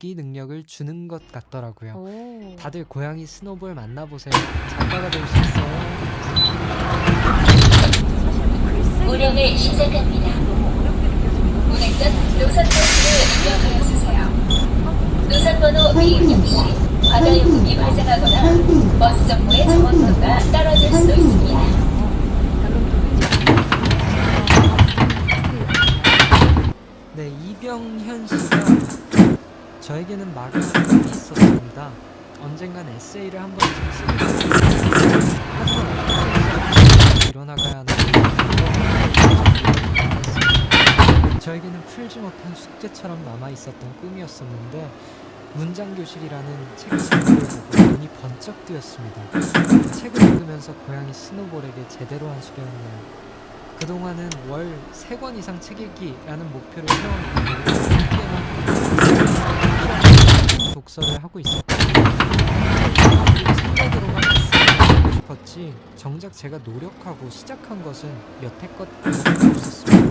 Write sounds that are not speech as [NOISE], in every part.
걷기 능력을 주는 것 같더라고요. 오. 다들 고양이 스노볼 만나보세요. 작가가 될 수 있어요. 운행을 시작합니다. 운행 전 노선 버스를 이용하여 주세요. 노선번호 B60 과다요금이 발생하거나 버스 정보의 정확도가 떨어질 수도 있습니다. 네, 이병현 씨가 저에게는 막연한 꿈이 있었습니다. 언젠간 에세이를 한 번쯤 쓰고. 하지만 일어나가야 하나 저에게는 풀지 못한 숙제처럼 남아 있었던 꿈이었었는데 문장 교실이라는 책을 보고 눈이 번쩍 뜨였습니다. 책을 읽으면서 고양이 스노볼에게 제대로 한 수배였네요. 그동안은 월 3권 이상 책 읽기라는 목표를 함께만 독서를 하고. 그리고 생각으로만 싶었지 정작 제가 노력하고 시작한 것은 여태 껏 아무것도 없었습니다.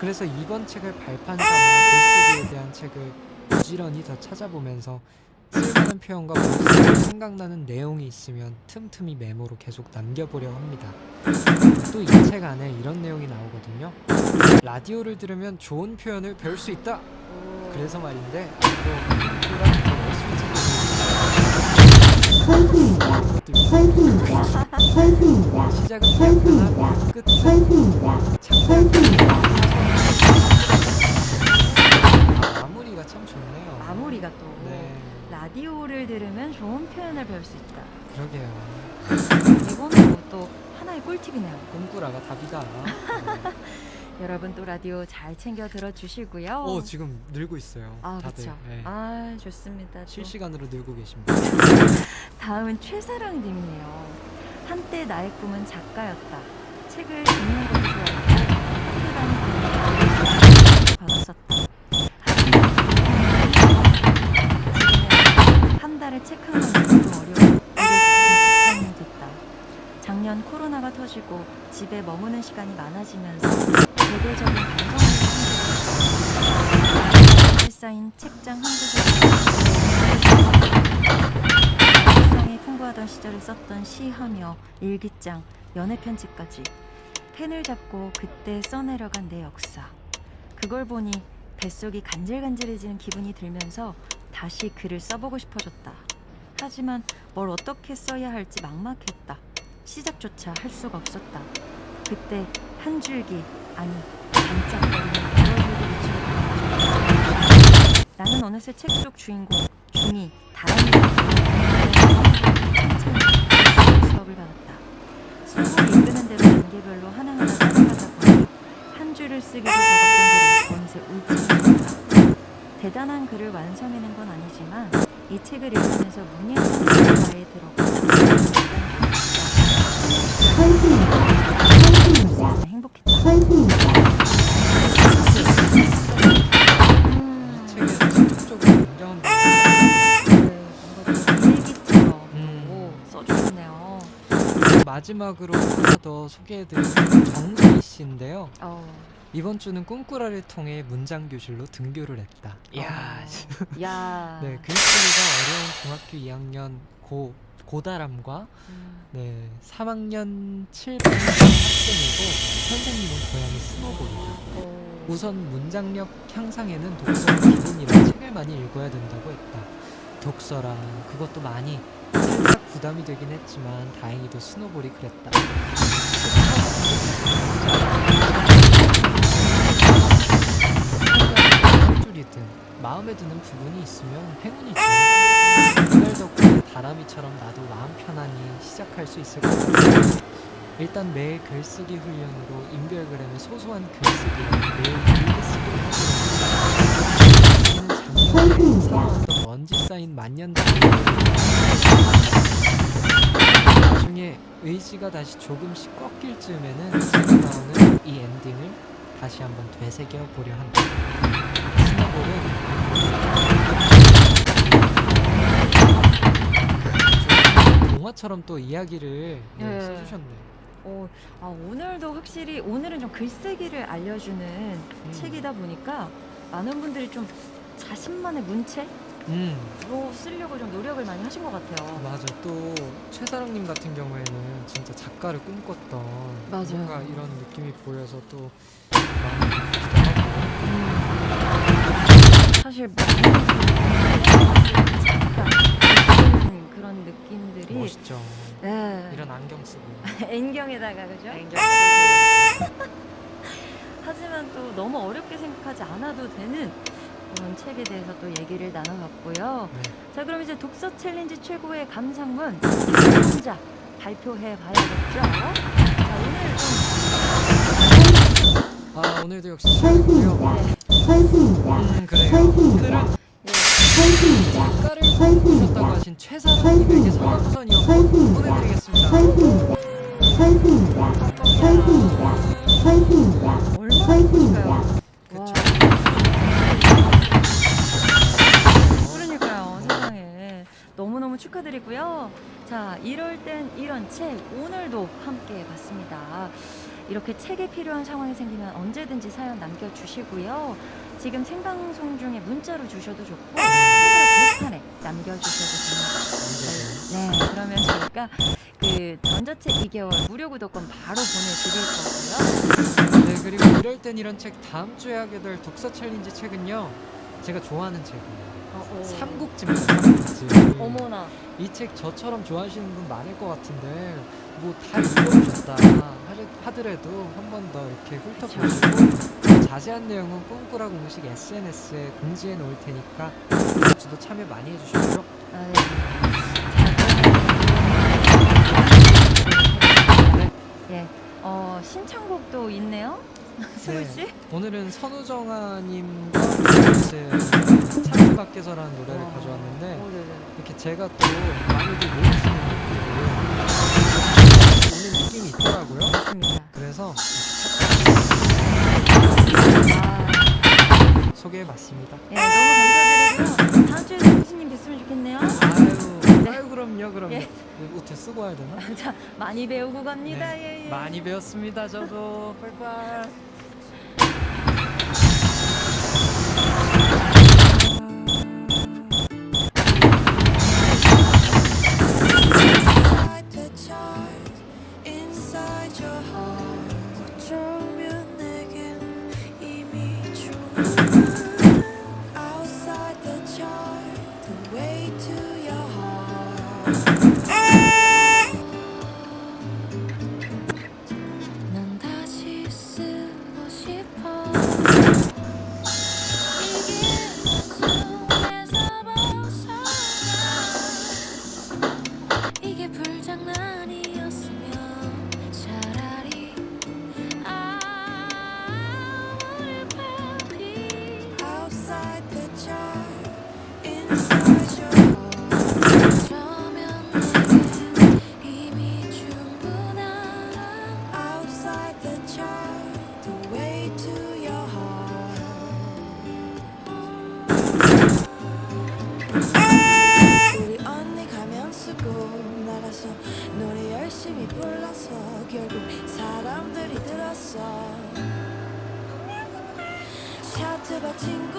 그래서 이번 책을 발판 삼아 글쓰기에 대한 책을 부지런히 더 찾아보면서 쓸만한 표현과 생각나는 내용이 있으면 틈틈이 메모로 계속 남겨보려 합니다. 또 이 책 안에 이런 내용이 나오거든요. 라디오를 들으면 좋은 표현을 배울 수 있다. 그래서 말인데 또 시작은 끝은 마무리가 참 좋네요. 마무리가 또 네, 라디오를 들으면 좋은 표현을 배울 수 있다. 그러게요. 이거는 뭐또 하나의 꿀팁이네요. 꿈꾸라가 답이다. 네. [LAUGHS] 여러분 또 라디오 잘 챙겨 들어주시고요. 오 지금 늘고 있어요. 아 다들. 그렇죠. 네. 아 좋습니다. 또. 실시간으로 늘고 계십니다. [LAUGHS] 다음은 최사랑님이에요. 한때 나의 꿈은 작가였다. 책을 읽는 때는 받았었다. 한 달에 책 한 권 작년 코로나가 터지고 집에 머무는 시간이 많아지면서 대대적인 힘들었다. 쌓인 책장 한 구석에 풍부하던 시절을 썼던 시하며 일기장, 연애 편지까지 펜을 잡고 그때 써내려간 내 역사. 그걸 보니 뱃속이 간질간질해지는 기분이 들면서 다시 글을 써보고 싶어졌다. 하지만 뭘 어떻게 써야 할지 막막했다. 시작조차 할 수가 없었다. 그때 한 줄기, 아니 반짝거리는 위치로 나는 어느새 책 속 주인공 중이 다람쥐 수업을 받았다. 수업을 이끄는 대로 단계별로 하나하나 따라가다 보니 한 줄을 쓰기도 버겁던 글이 어느새 울증이었다. 대단한 글을 완성해낸 건 아니지만 이 책을 읽으면서 문예상 가에 들어가 마지막으로 하나 더 소개해드릴 정수희 씨인데요. 어, 이번 주는 꿈꾸라를 통해 문장 교실로 등교를 했다. 이야, 어, 야, [LAUGHS] 네 글쓰기가 어려운 중학교 2학년 고 고다람과 음, 네 3학년 7반 학생이고 선생님은 고양이 스노볼이다. 어, 우선 문장력 향상에는 독서는 기본이라 책을 많이 읽어야 된다고 했다. 독서라 그것도 많이 살짝 부담이 되긴 했지만 다행히도 스노볼이 그랬다. 한 줄이든 마음에 드는 부분이 있으면 행운이죠. 이날 덕분에 다람이처럼 나도 마음 편안히 시작할 수 있을 것 같아. 일단 매일 글쓰기 훈련으로 인별그램에 소소한 글쓰기랑 매일 있는 작년에 먼지 쌓인 만년단위 나중에 의지가 다시 조금씩 꺾일 즈음에는 나오는 이 엔딩을 다시 한번 되새겨 보려 한다. 동화처럼 또 이야기를 예, 예. 써주셨네. 어, 아, 오늘도 확실히 오늘은 좀 글쓰기를 알려주는 음. 책이다 보니까 많은 분들이 좀 자신만의 문체 로음 쓰려고 좀 노력을 많이 하신 것 같아요. 맞아 또 최사랑님 같은 경우에는 진짜 작가를 꿈꿨던 맞아요. 뭔가 이런 느낌이 보여서 또 하고 사실 많은 그런 느낌들이 멋있죠 네. 이런 안경 쓰고 [LAUGHS] N경에다가 그죠? [LAUGHS] 하지만 또 너무 어렵게 생각하지 않아도 되는 그런 책에 대해서 또 얘기를 나눠봤고요. 네. 자 그럼 이제 독서 챌린지 최고의 감상문 혼자 발표해 봐야겠죠? 자 오늘 아 오늘도 역시 수고했고요 음 그래요 오늘은 예, 작가를 꿈꾸셨다고 하신 최사랑님에게 상황선이어 보내드리겠습니다 얼마나 그러니까요 축하드리고요. 자 이럴 땐 이런 책 오늘도 함께 봤습니다. 이렇게 책이 필요한 상황이 생기면 언제든지 사연 남겨주시고요. 지금 생방송 중에 문자로 주셔도 좋고 게시판에 남겨주셔도 됩니다. 네 그러면 저희가 그 전자책 2개월 무료 구독권 바로 보내드릴 거고요. 네 그리고 이럴 땐 이런 책 다음 주에 하게 될 독서 챌린지 책은요 제가 좋아하는 책이에요. 삼국지입니다. 삼국지 [CLEARS THROAT] 어머나. 이 책 저처럼 좋아하시는 분 많을 것 같은데 뭐 다 읽어보셨다 하더라도 한 번 더 이렇게 훑어보시고 자세한 내용은 꿈꾸라 공식 SNS에 공지해 놓을 테니까 주도 참여 많이 해주시고요 아, 네. 예, 어 신청곡도 있네요, [LAUGHS] 승우 씨. 네. 오늘은 선우정아님과 제 창문 밖에서라는 노래를 어. 가져왔는데 오, 네네. 이렇게 제가 또 많이들 모르시는 곡들을 오는 느낌이 있더라고요 맞습니다. 그래서 아, 소개해봤습니다 예, 너무 감사드리고요. 다음 주에 승우씨님 뵀으면 좋겠네요. 아유, 아유 그럼요 그럼요 예. 어떻게 쓰고 와야 되나? [LAUGHS] 자, 많이 배우고 갑니다. 네, 예, 예. 많이 배웠습니다 저도 [LAUGHS] 빠이 Outside the chart, the way to 열심히 불러서 결국 사람들이 들었어. 차트봐 친구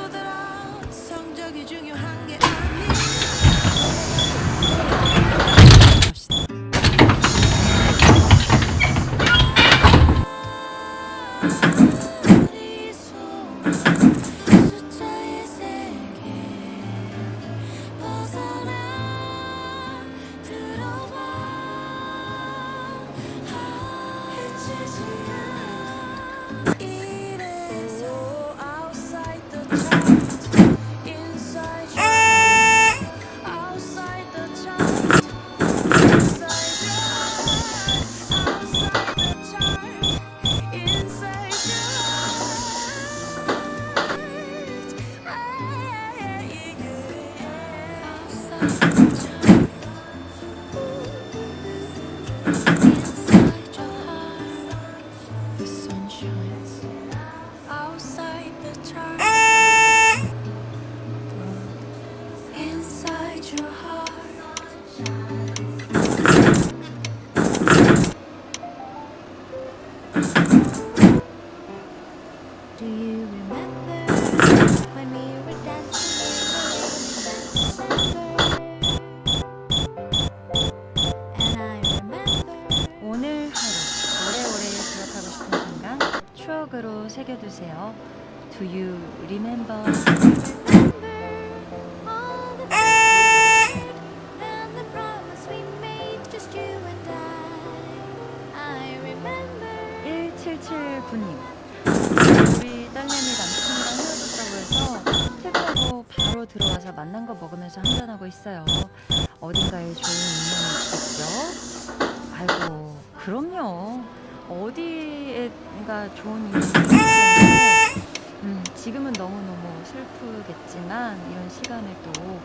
들어와서 만난 거 먹으면서 한잔하고 있어요. 어딘가에 좋은 인연이 있겠죠? 아이고, 그럼요. 어디에가 좋은 인연이 있겠는데, 음, 지금은 너무너무 슬프겠지만, 이런 시간을 또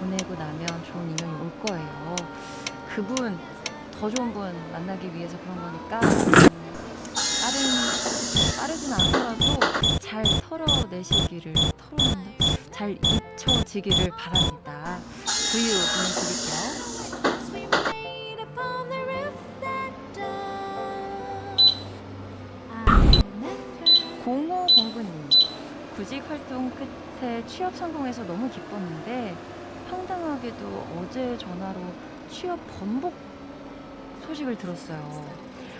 보내고 나면 좋은 인연이 올 거예요. 그분, 더 좋은 분 만나기 위해서 그런 거니까, 빠른, 빠르진 않더라도 잘 털어내시기를, 털어낸다? 잘 잊혀지기를 바랍니다. 두유 보내드릴게요. 0509님 구직 활동 끝에 취업 성공해서 너무 기뻤는데 황당하게도 어제 전화로 취업 번복 소식을 들었어요.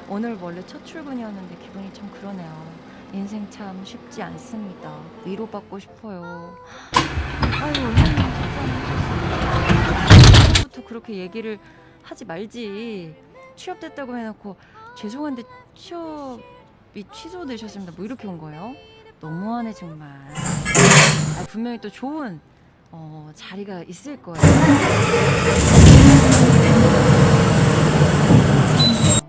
오늘 원래 첫 출근이었는데 기분이 참 그러네요. 인생 참 쉽지 않습니다. 위로받고 싶어요. 아유, 형님 속상하셨습니다. 부터 그렇게 얘기를 하지 말지. 취업됐다고 해놓고 죄송한데 취업이 취소되셨습니다. 뭐 이렇게 온 거예요? 너무하네 정말. 아, 분명히 또 좋은 어, 자리가 있을 거예요.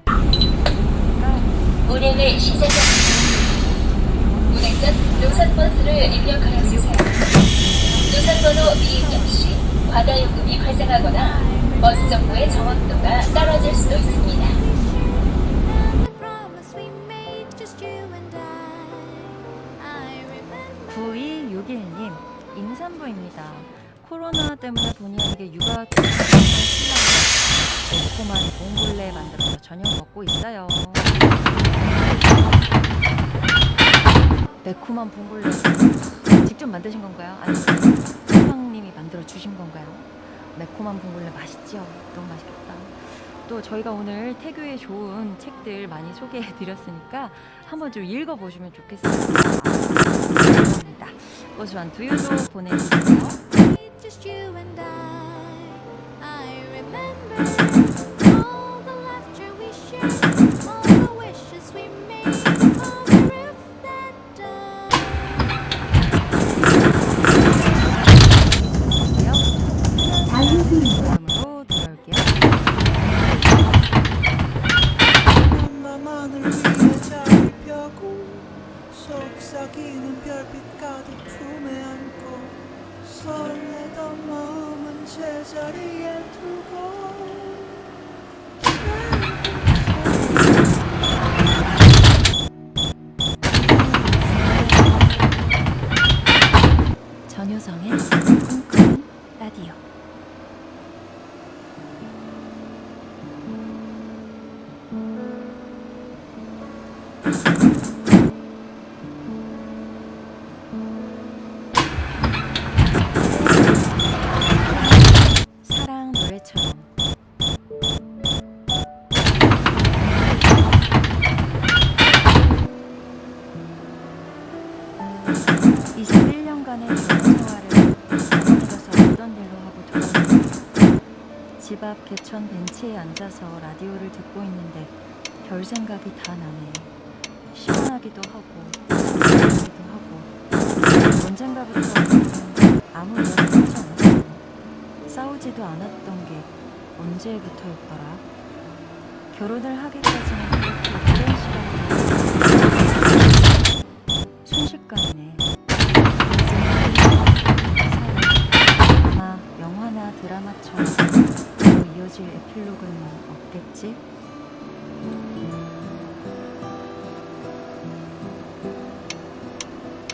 그러니까 운행을 시작합니다. 운행 전 노선버스를 입력하여 주세요. 노선번호 비입력 시 과다 요금이 발생하거나 버스 정보의 정확도가 떨어질 수도 있습니다. And the promise we made, just you and I. I remember. 9261님 임산부입니다. 코로나 때문에 본의 아니게 육아 신랑이 매콤한 봉골레 만들어서 저녁 먹고 있어요. 매콤한 봉골레 [CLEARS THROAT] 직접 만드신 건가요? 아니면 신랑님이 만들어 주신 건가요? 매콤한 봉골레 맛있죠? 너무 맛있겠다. 또 저희가 오늘 태교에 좋은 책들 많이 소개해 드렸으니까 한번 좀 읽어 보시면 좋겠습니다. 감사합니다. 고소한 두유도 보내주세요. 사랑 노래처럼. 21년간의 결혼 생활을 어머니가서 어떤 일로 하고 돌아오는지. 집 앞 개천 벤치에 앉아서 라디오를 듣고 있는데 별 생각이 다 나네 시원하기도 하고 슬프기도 하고 언젠가부터 아무 이야기도 하지 않았어요 싸우지도 않았던 게 언제부터였더라 결혼을 하기까지는 그렇게 오랜 시간이 순식간이네. 아마 영화나 드라마처럼 또 이어질 에필로그는 없겠지?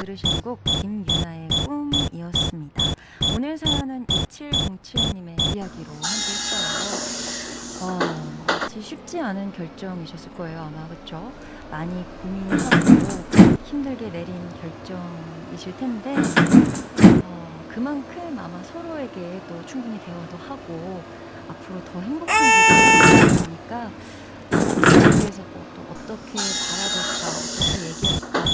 들으신 곡 김유나의 꿈이었습니다. 오늘 사연은 2707님의 이야기로 함께 했어요. 어, 쉽지 않은 결정이셨을 거예요 아마 그쵸? 많이 고민하고 힘들게 내린 결정이실 텐데 어, 그만큼 아마 서로에게 또 충분히 대화도 하고 앞으로 더 행복한 길을 가니까 위해서 뭐 또 어떻게 바라볼까 어떻게 얘기할까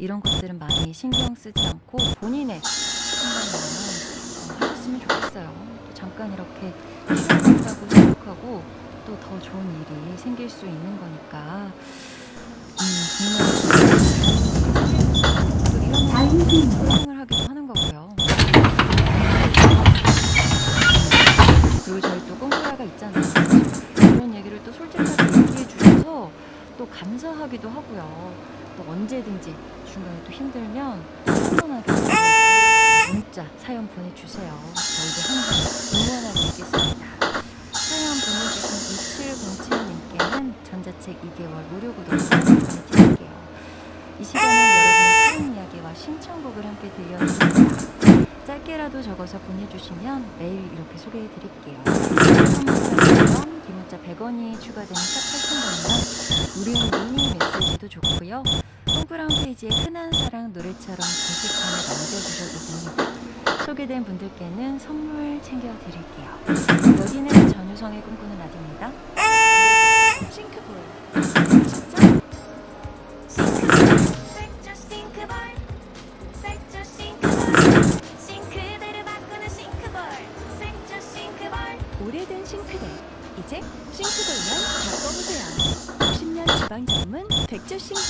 이런 것들은 많이 신경 쓰지 않고 본인의 생각만 어, 하셨으면 좋겠어요. 또 잠깐 이렇게 쉬어간다고 생각하고 또 더 좋은 일이 생길 수 있는 거니까 음, 정말 상상을 하기도 하는 거고요. 그리고 저희 또 꽁꾸라가 있잖아요. 이런 얘기를 또 솔직하게 얘기해 주셔서 또 감사하기도 하고요. 또 언제든지 중간에 또 힘들면 편안하게 문자 사연 보내주세요. 저희도 항상 응원하고 있겠습니다. 사연 보내주신 2707님께는 전자책 2개월 무료 구독권 보내드릴게요. 이 시간은 여러분의 사연 이야기와 신청곡을 함께 들려드립니다. 짧게라도 적어서 보내주시면 매일 이렇게 소개해드릴게요. 기문자 100원이 추가되는 샵 8000번이나 무료 미니 메시지도 좋고요. 홈플 홈페이지에 흔한 사랑 노래처럼 게시판에 남겨주셔도 됩니다. 소개된 분들께는 선물 챙겨드릴게요. 여기는 전유성의 꿈꾸는 라디오입니다. 싱크볼 진짜? 싱크볼 색조 싱크볼 색조 싱크볼 싱크대를 바꾸는 싱크볼 색조 싱크볼 오래된 싱크대 이제 싱크대만 바꿔보세요 50년 주방 전문 백조 싱크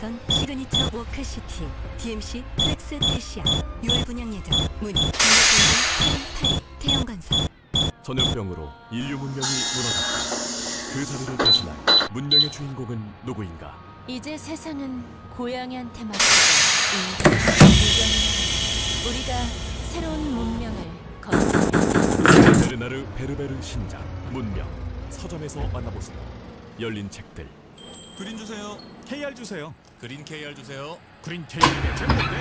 앞선 시그니처 워크시티 DMC 플렉스 테시아 6월 분양 예정 문의 등록금지 8 태양관사. 전염병으로 인류 문명이 무너졌다. 그 자리를 대신할 문명의 주인공은 누구인가? 이제 세상은 고양이한테 맡기고 우리가 새로운 문명을 건설 베르나르 베르베르 신작 문명. 서점에서 만나보세요. 열린 책들. 그린 주세요. KR 주세요. 그린 KR 주세요. 그린 제목인데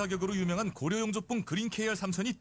가격으로 유명한 고려용조품 그린 KR 3000이